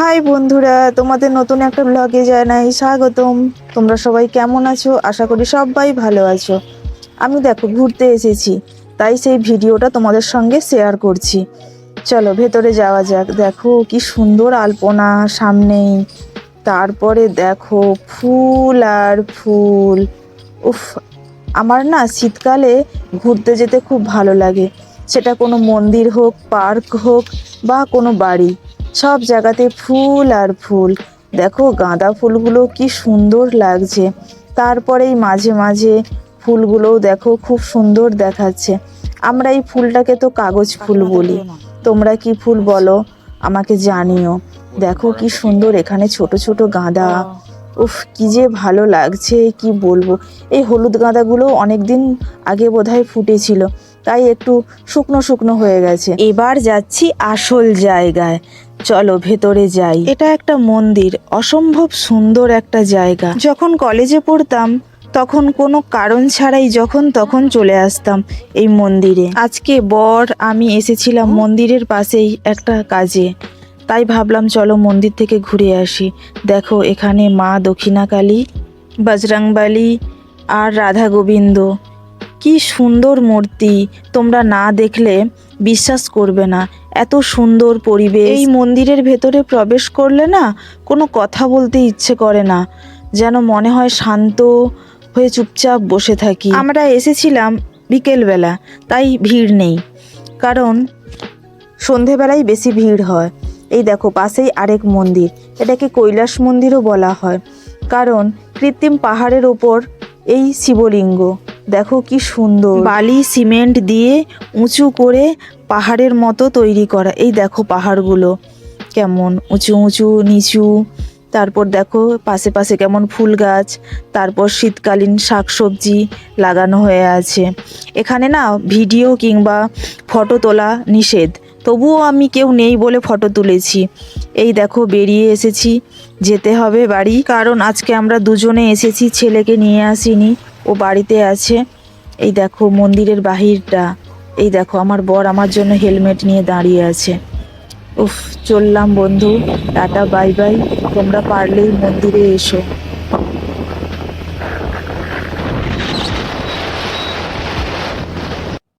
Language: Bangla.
হাই বন্ধুরা, তোমাদের নতুন একটা ব্লগে জানাই স্বাগতম। তোমরা সবাই কেমন আছো? আশা করি সবাই ভালো আছো। আমি দেখো, ঘুরতে এসেছি, তাই সেই ভিডিওটা তোমাদের সঙ্গে শেয়ার করছি। চলো, ভেতরে যাওয়া যাক। দেখো, কি সুন্দর আলপনা সামনেই তারপরে দেখো, ফুল আর ফুল। উফ, আমার না শীতকালে ঘুরতে যেতে খুব ভালো লাগে। সেটা কোনো মন্দির হোক, পার্ক হোক বা কোনো বাড়ি। সব জায়গাতে ফুল আর ফুল। দেখো গাঁদা ফুলগুলো কি সুন্দর লাগছে। তারপরেই মাঝে মাঝে ফুলগুলোও দেখো খুব সুন্দর দেখাচ্ছে। আমরা এই ফুলটাকে তো কাগজ ফুল বলি। তোমরা কি ফুল বলো? আমাকে জানিও। দেখো কি সুন্দর এখানে ছোট ছোট গাঁদা। উফ কি যে ভালো লাগছে কি বলব। এই হলুদ গাঁদাগুলো অনেক দিন আগে বোধহয় ফুটেছিল। তাই একটু শুকনো শুকনো হয়ে গেছে। এবার যাচ্ছি আসল জায়গায়। চলো ভেতরে যাই। এটা একটা মন্দির, অসম্ভব সুন্দর একটা জায়গা। যখন কলেজে পড়তাম, তখন কোনো কারণ ছাড়াই যখন তখন চলে আসতাম এই মন্দিরে। আজকে বর, আমি এসেছিলাম মন্দিরের পাশেই একটা কাজে। তাই ভাবলাম চলো মন্দির থেকে ঘুরে আসি। দেখো এখানে মা দক্ষিণাকালী, বজরংবলী আর রাধা গোবিন্দ। কি সুন্দর মূর্তি, তোমরা না দেখলে বিশ্বাস করবে না। এত সুন্দর পরিবেশ। এই মন্দিরের ভেতরে প্রবেশ করলে না কোনো কথা বলতে ইচ্ছে করে না, যেন মনে হয় শান্ত হয়ে চুপচাপ বসে থাকি। আমরা এসেছিলাম বিকেলবেলা, তাই ভিড় নেই, কারণ সন্ধেবেলায় বেশি ভিড় হয়। এই দেখো, পাশেই আরেক মন্দির, এটাকে কৈলাস মন্দিরও বলা হয়, কারণ কৃত্রিম পাহাড়ের ওপর এই শিবলিঙ্গ। দেখো কি সুন্দর। বালি, সিমেন্ট দিয়ে উঁচু করে পাহাড়ের মতো তৈরি করা। এই দেখো পাহাড়গুলো কেমন, উঁচু উঁচু, নিচু। তারপর দেখো পাশে পাশে কেমন ফুল গাছ। তারপর শীতকালীন শাকসবজি লাগানো হয়ে আছে। এখানে না ভিডিও কিংবা ফটো তোলা নিষেধ। তবুও আমি কেউ নেই বলে ফটো তুলেছি। এই দেখো বেরিয়ে এসেছি। যেতে হবে বাড়ি। কারণ আজকে আমরা দুজনে এসেছি, ছেলেকে নিয়ে আসিনি। ও বাড়িতে আছে। এই দেখো, মন্দিরের বাহিরটা। এই দেখো, আমার বর আমার জন্য হেলমেট নিয়ে দাঁড়িয়ে আছে। উফ, চললাম বন্ধু। Tata, bye bye. তোমরা পারলেই মন্দিরে এসো।